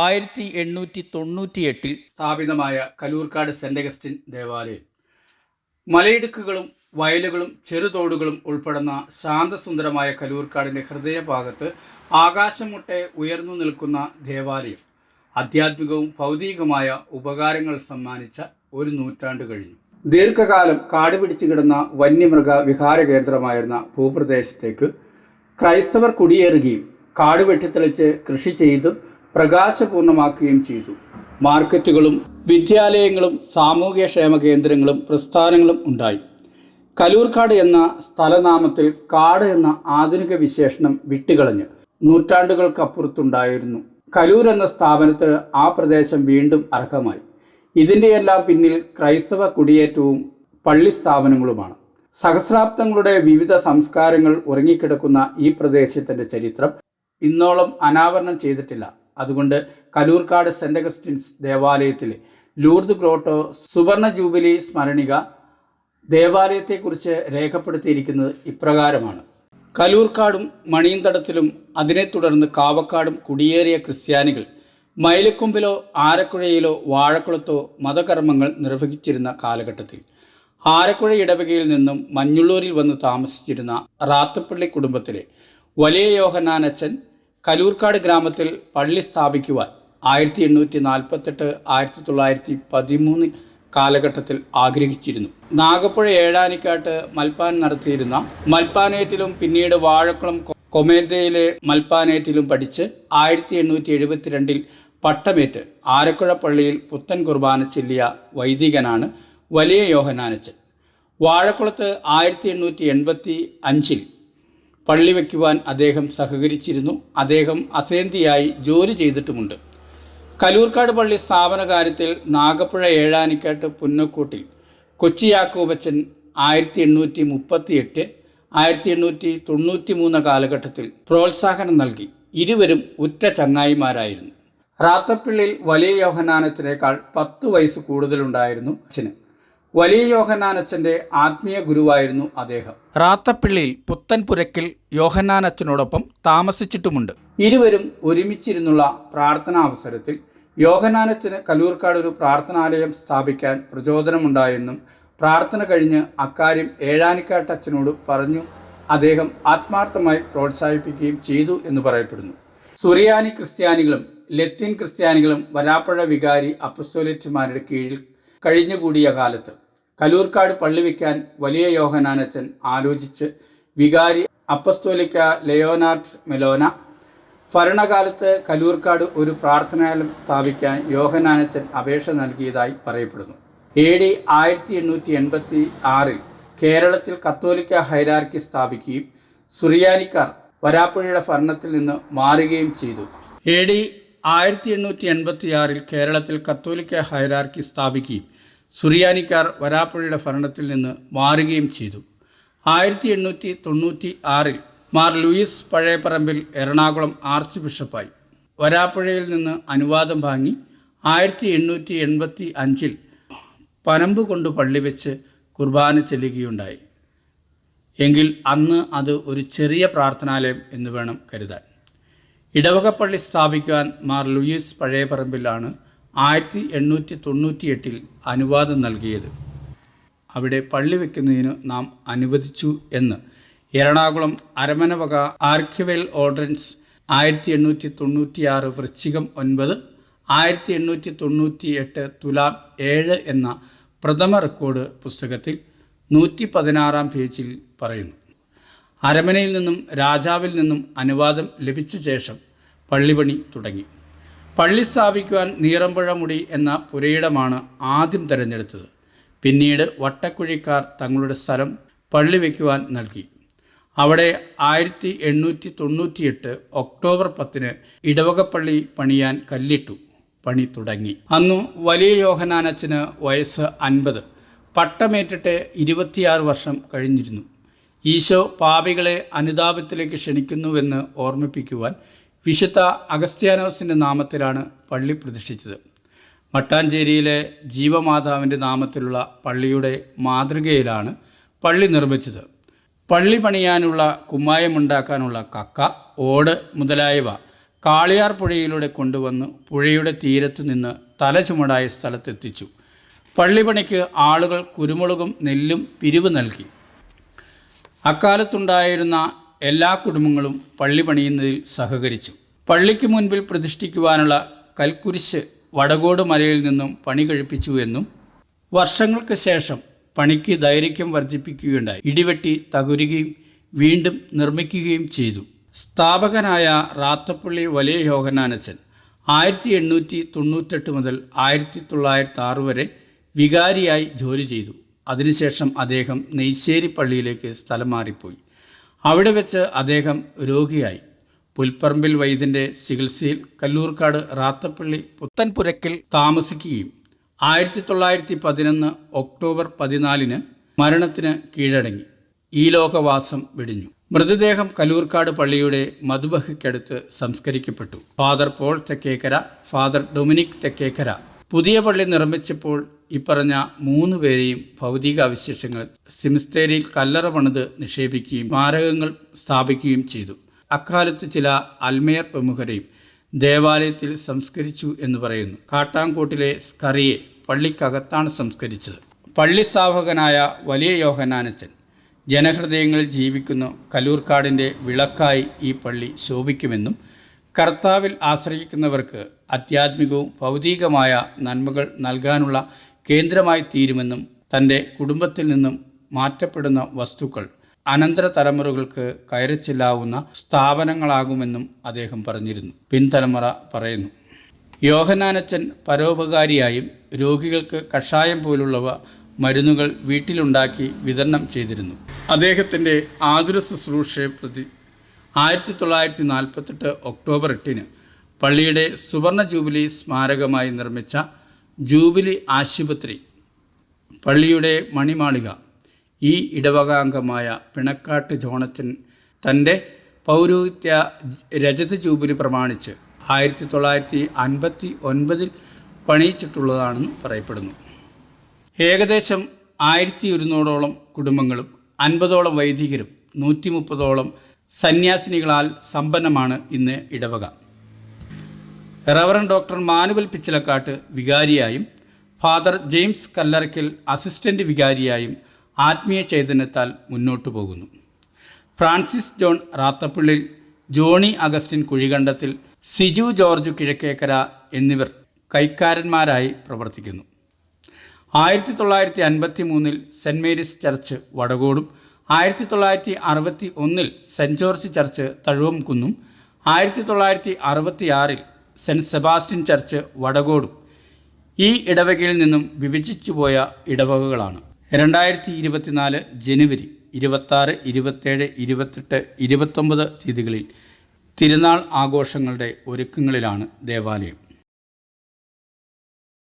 ആയിരത്തി എണ്ണൂറ്റി തൊണ്ണൂറ്റിയെട്ടിൽ സ്ഥാപിതമായ കലൂർക്കാട് സെന്റ് അഗസ്റ്റിൻ ദേവാലയം. മലയിടുക്കുകളും വയലുകളും ചെറുതോടുകളും ഉൾപ്പെടുന്ന ശാന്തസുന്ദരമായ കലൂർക്കാടിന്റെ ഹൃദയഭാഗത്ത് ആകാശമുട്ടെ ഉയർന്നു നിൽക്കുന്ന ദേവാലയം. ആധ്യാത്മികവും ഭൗതികമായ ഉപകാരങ്ങൾ സമ്മാനിച്ച ഒരു നൂറ്റാണ്ട് കഴിഞ്ഞു. ദീർഘകാലം കാട് പിടിച്ചു കിടന്ന വന്യമൃഗ വിഹാര കേന്ദ്രമായിരുന്ന ഭൂപ്രദേശത്തേക്ക് ക്രൈസ്തവർ കുടിയേറുകയും കാട് വെട്ടിത്തെളിച്ച് കൃഷി ചെയ്ത് പ്രകാശപൂർണമാക്കുകയും ചെയ്തു. മാർക്കറ്റുകളും വിദ്യാലയങ്ങളും സാമൂഹ്യക്ഷേമ കേന്ദ്രങ്ങളും പ്രസ്ഥാനങ്ങളും ഉണ്ടായി. കലൂർക്കാട് എന്ന സ്ഥലനാമത്തിൽ കാട് എന്ന ആധുനിക വിശേഷണം വിട്ടുകളഞ്ഞ് നൂറ്റാണ്ടുകൾക്കപ്പുറത്തുണ്ടായിരുന്നു. കലൂർ എന്ന സ്ഥാപനത്തിന് ആ പ്രദേശം വീണ്ടും അർഹമായി. ഇതിന്റെയെല്ലാം പിന്നിൽ ക്രൈസ്തവ കുടിയേറ്റവും പള്ളി സ്ഥാപനങ്ങളുമാണ്. സഹസ്രാബ്ദങ്ങളുടെ വിവിധ സംസ്കാരങ്ങൾ ഉറങ്ങിക്കിടക്കുന്ന ഈ പ്രദേശത്തിന്റെ ചരിത്രം ഇന്നോളം അനാവരണം ചെയ്തിട്ടില്ല. അതുകൊണ്ട് കലൂർക്കാട് സെന്റ് അഗസ്റ്റിൻസ് ദേവാലയത്തിലെ ലൂർദ് ഗ്രോട്ടോ സുവർണ ജൂബിലി സ്മരണിക ദേവാലയത്തെക്കുറിച്ച് രേഖപ്പെടുത്തിയിരിക്കുന്നത് ഇപ്രകാരമാണ്. കലൂർക്കാടും മണിയന്തടത്തിലും അതിനെ തുടർന്ന് കാവക്കാടും കുടിയേറിയ ക്രിസ്ത്യാനികൾ മയിലക്കൊമ്പിലോ ആരക്കുഴയിലോ വാഴക്കുളത്തോ മതകർമ്മങ്ങൾ നിർവഹിച്ചിരുന്ന കാലഘട്ടത്തിൽ. ആരക്കുഴ ഇടവകയിൽ നിന്നും മഞ്ഞുള്ളൂരിൽ വന്ന് താമസിച്ചിരുന്ന റാത്തുപ്പള്ളി കുടുംബത്തിലെ വലിയ യോഹന്നാനച്ചൻ കലൂർക്കാട് ഗ്രാമത്തിൽ പള്ളി സ്ഥാപിക്കുവാൻ ആയിരത്തി എണ്ണൂറ്റി നാൽപ്പത്തെട്ട് ആയിരത്തി തൊള്ളായിരത്തി പതിമൂന്ന് കാലഘട്ടത്തിൽ ആഗ്രഹിച്ചിരുന്നു. നാഗപ്പുഴ ഏഴാനിക്കാട്ട് മൽപ്പാൻ നടത്തിയിരുന്ന മൽപ്പാനേറ്റിലും പിന്നീട് വാഴക്കുളം കൊ- കൊമേറ്റയിലെ മൽപ്പാനേറ്റിലും പഠിച്ച് ആയിരത്തി എണ്ണൂറ്റി എഴുപത്തിരണ്ടിൽ പട്ടമേറ്റ് ആരക്കുഴ പള്ളിയിൽ പുത്തൻ കുർബാന ചെല്ലിയ വൈദികനാണ് വലിയ യോഹനാനച്ചൻ വാഴക്കുളത്ത് ആയിരത്തി എണ്ണൂറ്റി എൺപത്തി അഞ്ചിൽ പള്ളി വയ്ക്കുവാൻ അദ്ദേഹം സഹകരിച്ചിരുന്നു. അദ്ദേഹം അസേന്തിയായി ജോലി ചെയ്തിട്ടുമുണ്ട്. കലൂർക്കാട് പള്ളി സ്ഥാപന കാര്യത്തിൽ നാഗപ്പുഴ ഏഴാനിക്കാട്ട് പുന്നക്കൂട്ടിൽ കൊച്ചി യാക്കോബച്ചൻ ആയിരത്തി എണ്ണൂറ്റി മുപ്പത്തി എട്ട് ആയിരത്തി എണ്ണൂറ്റി തൊണ്ണൂറ്റി മൂന്ന് കാലഘട്ടത്തിൽ പ്രോത്സാഹനം നൽകി. ഇരുവരും ഉറ്റ ചങ്ങായിമാരായിരുന്നു. റാത്തപ്പിള്ളിൽ വലിയ യോഹനാനത്തിനേക്കാൾ പത്ത് വയസ്സ് കൂടുതലുണ്ടായിരുന്നു അച്ഛന്. വലിയ യോഹനാനച്ചന്റെ ആത്മീയ ഗുരുവായിരുന്നു അദ്ദേഹം. റാത്തപ്പിള്ളിയിൽ പുത്തൻപുരക്കിൽ യോഹനാനച്ചനോടൊപ്പം താമസിച്ചിട്ടുമുണ്ട്. ഇരുവരും ഒരുമിച്ചിരുന്നുള്ള പ്രാർത്ഥനാ അവസരത്തിൽ യോഹനാനച്ചന് കലൂർക്കാട് ഒരു പ്രാർത്ഥനാലയം സ്ഥാപിക്കാൻ പ്രചോദനമുണ്ടായെന്നും പ്രാർത്ഥന കഴിഞ്ഞ് അക്കാര്യം ഏഴാനിക്കാട്ടച്ചനോട് പറഞ്ഞു അദ്ദേഹം ആത്മാർത്ഥമായി പ്രോത്സാഹിപ്പിക്കുകയും ചെയ്തു എന്ന് പറയപ്പെടുന്നു. സുറിയാനി ക്രിസ്ത്യാനികളും ലത്തീൻ ക്രിസ്ത്യാനികളും വരാപ്പുഴ വികാരി അപ്പസ്തോലേറ്റ്മാരുടെ കീഴിൽ കഴിഞ്ഞുകൂടിയ കാലത്ത് കലൂർക്കാട് പള്ളി വയ്ക്കാൻ വലിയ യോഹനാനച്ചൻ ആലോചിച്ച് വികാരി അപ്പസ്തോലിക്ക ലയോനാർഡ് മെലോന. ഭരണകാലത്ത് കലൂർക്കാട് ഒരു പ്രാർത്ഥനാലയം സ്ഥാപിക്കാൻ യോഹനാനച്ചൻ അപേക്ഷ നൽകിയതായി പറയപ്പെടുന്നു. എ ഡി ആയിരത്തി എണ്ണൂറ്റി എൺപത്തി ആറിൽ കേരളത്തിൽ കത്തോലിക്ക ഹൈരാർക്കി സ്ഥാപിക്കുകയും സുറിയാനിക്കാർ വരാപ്പുഴയുടെ ഭരണത്തിൽ നിന്ന് മാറുകയും ചെയ്തു. എ ഡി ആയിരത്തി എണ്ണൂറ്റി എൺപത്തി ആറിൽ കേരളത്തിൽ കത്തോലിക്ക ഹൈരാർക്കി സ്ഥാപിക്കുകയും സുറിയാനിക്കാർ വരാപ്പുഴയുടെ ഭരണത്തിൽ നിന്ന് മാറുകയും ചെയ്തു. ആയിരത്തി എണ്ണൂറ്റി തൊണ്ണൂറ്റി ആറിൽ മാർ ലൂയിസ് പഴയപറമ്പിൽ എറണാകുളം ആർച്ച് ബിഷപ്പായി. വരാപ്പുഴയിൽ നിന്ന് അനുവാദം വാങ്ങി ആയിരത്തി എണ്ണൂറ്റി എൺപത്തി അഞ്ചിൽ പനമ്പ് കൊണ്ട് പള്ളി വെച്ച് കുർബാന ചെല്ലുകയുണ്ടായി. എങ്കിൽ അന്ന് അത് ഒരു ചെറിയ പ്രാർത്ഥനാലയം എന്ന് വേണം കരുതാൻ. ഇടവകപ്പള്ളി സ്ഥാപിക്കാൻ മാർ ലൂയിസ് പഴയപറമ്പിലാണ് ആയിരത്തി എണ്ണൂറ്റി തൊണ്ണൂറ്റി എട്ടിൽ അനുവാദം നൽകിയത്. അവിടെ പള്ളി വയ്ക്കുന്നതിന് നാം അനുവദിച്ചു എന്ന്. എറണാകുളം അരമനവക ആർക്കിവൽ ഓർഡിനൻസ് ആയിരത്തി എണ്ണൂറ്റി തൊണ്ണൂറ്റിയാറ് വൃശ്ചികം ഒൻപത് ആയിരത്തി എണ്ണൂറ്റി തൊണ്ണൂറ്റി എട്ട് തുലാം ഏഴ് എന്ന പ്രഥമ റെക്കോർഡ് പുസ്തകത്തിൽ നൂറ്റി പതിനാറാം പേജിൽ പറയുന്നു. അരമനയിൽ നിന്നും രാജാവിൽ നിന്നും അനുവാദം ലഭിച്ച ശേഷം പള്ളിപണി തുടങ്ങി. പള്ളി സ്ഥാപിക്കുവാൻ നീറമ്പുഴ മുടി എന്ന പുരയിടമാണ് ആദ്യം തിരഞ്ഞെടുത്തത്. പിന്നീട് വട്ടക്കുഴിക്കാർ തങ്ങളുടെ സ്ഥലം പള്ളി വയ്ക്കുവാൻ നൽകി. അവിടെ ആയിരത്തി എണ്ണൂറ്റി തൊണ്ണൂറ്റിയെട്ട് ഒക്ടോബർ പത്തിന് ഇടവകപ്പള്ളി പണിയാൻ കല്ലിട്ടു. പണി തുടങ്ങി. അന്നു വലിയ യോഹനാനച്ചന് വയസ്സ് അൻപത്. പട്ടമേറ്റിട്ട് ഇരുപത്തിയാറ് വർഷം കഴിഞ്ഞിരുന്നു. ഈശോ പാപികളെ അനുതാപത്തിലേക്ക് ക്ഷണിക്കുന്നുവെന്ന് ഓർമ്മിപ്പിക്കുവാൻ വിശുദ്ധ അഗസ്ത്യാനോസിന്റെ നാമത്തിലാണ് പള്ളി പ്രതിഷ്ഠിച്ചത്. മട്ടാഞ്ചേരിയിലെ ജീവമാതാവിന്റെ നാമത്തിലുള്ള പള്ളിയുടെ മാതൃകയിലാണ് പള്ളി നിർമ്മിച്ചത്. പള്ളി പണിയാനുള്ള കുമ്മായമുണ്ടാക്കാനുള്ള കക്ക ഓട് മുതലായവ കാളിയാർ പുഴയിലൂടെ കൊണ്ടുവന്ന് പുഴയുടെ തീരത്തു നിന്ന് തല ചുമടായ സ്ഥലത്തെത്തിച്ചു. പള്ളിപ്പണിക്ക് ആളുകൾ കുരുമുളകും നെല്ലും പിരിവ് നൽകി. അക്കാലത്തുണ്ടായിരുന്ന എല്ലാ കുടുംബങ്ങളും പള്ളി പണിയുന്നതിൽ സഹകരിച്ചു. പള്ളിക്ക് മുൻപിൽ പ്രതിഷ്ഠിക്കുവാനുള്ള കൽക്കുരിശ് വടകോട് മലയിൽ നിന്നും പണി കഴിപ്പിച്ചു എന്നും വർഷങ്ങൾക്ക് ശേഷം പണിക്ക് ദൈർഘ്യം വർദ്ധിപ്പിക്കുകയുണ്ടായി. ഇടിവെട്ടി തകരുകയും വീണ്ടും നിർമ്മിക്കുകയും ചെയ്തു. സ്ഥാപകനായ റാത്തപ്പള്ളി വലിയ യോഹനാനച്ചൻ ആയിരത്തി എണ്ണൂറ്റി തൊണ്ണൂറ്റെട്ട് മുതൽ ആയിരത്തി തൊള്ളായിരത്തി ആറ് വരെ വികാരിയായി ജോലി ചെയ്തു. അതിനുശേഷം അദ്ദേഹം നെയ്ശ്ശേരി പള്ളിയിലേക്ക് സ്ഥലം മാറിപ്പോയി. അവിടെ വെച്ച് അദ്ദേഹം രോഗിയായി. പുൽപ്പറമ്പിൽ വൈദ്യന്റെ ചികിത്സയിൽ കല്ലൂർക്കാട് റാത്തപ്പള്ളി പുത്തൻപുരക്കിൽ താമസിക്കുകയും ആയിരത്തി തൊള്ളായിരത്തി പതിനൊന്ന് ഒക്ടോബർ പതിനാലിന് മരണത്തിന് കീഴടങ്ങി. ഈ ലോകവാസം വെടിഞ്ഞു. മൃതദേഹം കലൂർക്കാട് പള്ളിയുടെ മധുബഹയ്ക്കടുത്ത് സംസ്കരിക്കപ്പെട്ടു. Father Paul Thekkekara father Dominic Thekkekara പുതിയ പള്ളി നിർമ്മിച്ചപ്പോൾ ഇപ്പറഞ്ഞ മൂന്ന് പേരെയും ഭൗതിക അവശേഷങ്ങൾ സിമിസ്തേരിയിൽ കല്ലറ പണിത് നിക്ഷേപിക്കുകയും സ്മാരകങ്ങൾ സ്ഥാപിക്കുകയും ചെയ്തു. അക്കാലത്ത് ചില അൽമേർ പ്രമുഖരെയും ദേവാലയത്തിൽ സംസ്കരിച്ചു എന്ന് പറയുന്നു. കാട്ടാങ്കോട്ടിലെ സ്കറിയെ പള്ളിക്കകത്താണ് സംസ്കരിച്ചത്. പള്ളി സ്ഥാപകനായ വലിയ യോഹനാനച്ചൻ ജനഹൃദയങ്ങളിൽ ജീവിക്കുന്ന കലൂർക്കാടിന്റെ വിളക്കായി ഈ പള്ളി ശോഭിക്കുമെന്നും കർത്താവിൽ ആശ്രയിക്കുന്നവർക്ക് ആധ്യാത്മികവും ഭൗതികമായ നന്മകൾ നൽകാനുള്ള കേന്ദ്രമായി തീരുമെന്നും തന്റെ കുടുംബത്തിൽ നിന്നും മാറ്റപ്പെടുന്ന വസ്തുക്കൾ അനന്തര തലമുറകൾക്ക് കയറിച്ചെല്ലാവുന്ന സ്ഥാപനങ്ങളാകുമെന്നും അദ്ദേഹം പറഞ്ഞിരുന്നു. പിൻതലമുറ പറയുന്നു. യോഹനാനച്ചൻ പരോപകാരിയായും രോഗികൾക്ക് കഷായം പോലുള്ളവ മരുന്നുകൾ വീട്ടിലുണ്ടാക്കി വിതരണം ചെയ്തിരുന്നു. അദ്ദേഹത്തിന്റെ ആതുര ശുശ്രൂഷയെ പ്രതി ആയിരത്തി തൊള്ളായിരത്തി നാൽപ്പത്തെട്ട് ഒക്ടോബർ എട്ടിന് പള്ളിയുടെ സുവർണ ജൂബിലി സ്മാരകമായി നിർമ്മിച്ച ജൂബിലി ആശുപത്രി പള്ളിയുടെ മണിമാളിക ഈ ഇടവകാംഗമായ പിണക്കാട്ട് ജോണച്ചൻ തന്റെ പൗരോഹിത്യ രജത ജൂബിലി പ്രമാണിച്ച് ആയിരത്തി തൊള്ളായിരത്തി അൻപത്തി ഒൻപതിൽ പണിയിച്ചിട്ടുള്ളതാണെന്ന് പറയപ്പെടുന്നു. ഏകദേശം ആയിരത്തി ഒരുന്നൂറോളം കുടുംബങ്ങളും അൻപതോളം വൈദികരും നൂറ്റി മുപ്പതോളം സന്യാസിനികളാൽ സമ്പന്നമാണ് ഇന്ന് ഇടവക. റവറൻ ഡോക്ടർ മാനുവൽ പിച്ചിലക്കാട്ട് വികാരിയായും ഫാദർ ജെയിംസ് കല്ലറയ്ക്കൽ അസിസ്റ്റന്റ് വികാരിയായും ആത്മീയ ചൈതന്യത്താൽ മുന്നോട്ടു പോകുന്നു. Francis John Rathappillil Johnny Augustine Kuzhikandathil Siju George Kizhakkekara എന്നിവർ കൈക്കാരന്മാരായി പ്രവർത്തിക്കുന്നു. ആയിരത്തി തൊള്ളായിരത്തി അൻപത്തി മൂന്നിൽ സെന്റ് മേരീസ് ചർച്ച് വടകോടും ആയിരത്തി തൊള്ളായിരത്തി അറുപത്തി ഒന്നിൽ സെന്റ് ജോർജ് ചർച്ച് തഴുവം കുന്നും ആയിരത്തി തൊള്ളായിരത്തി അറുപത്തി ആറിൽ സെബാസ്റ്റിൻ ചർച്ച് വടകോടും ഈ ഇടവകയിൽ നിന്നും വിഭജിച്ചുപോയ ഇടവകകളാണ്. രണ്ടായിരത്തി ഇരുപത്തിനാല് ജനുവരി ഇരുപത്താറ് ഇരുപത്തേഴ് ഇരുപത്തെട്ട് ഇരുപത്തൊമ്പത് തീയതികളിൽ തിരുനാൾ ആഘോഷങ്ങളുടെ ഒരുക്കങ്ങളിലാണ് ദേവാലയം.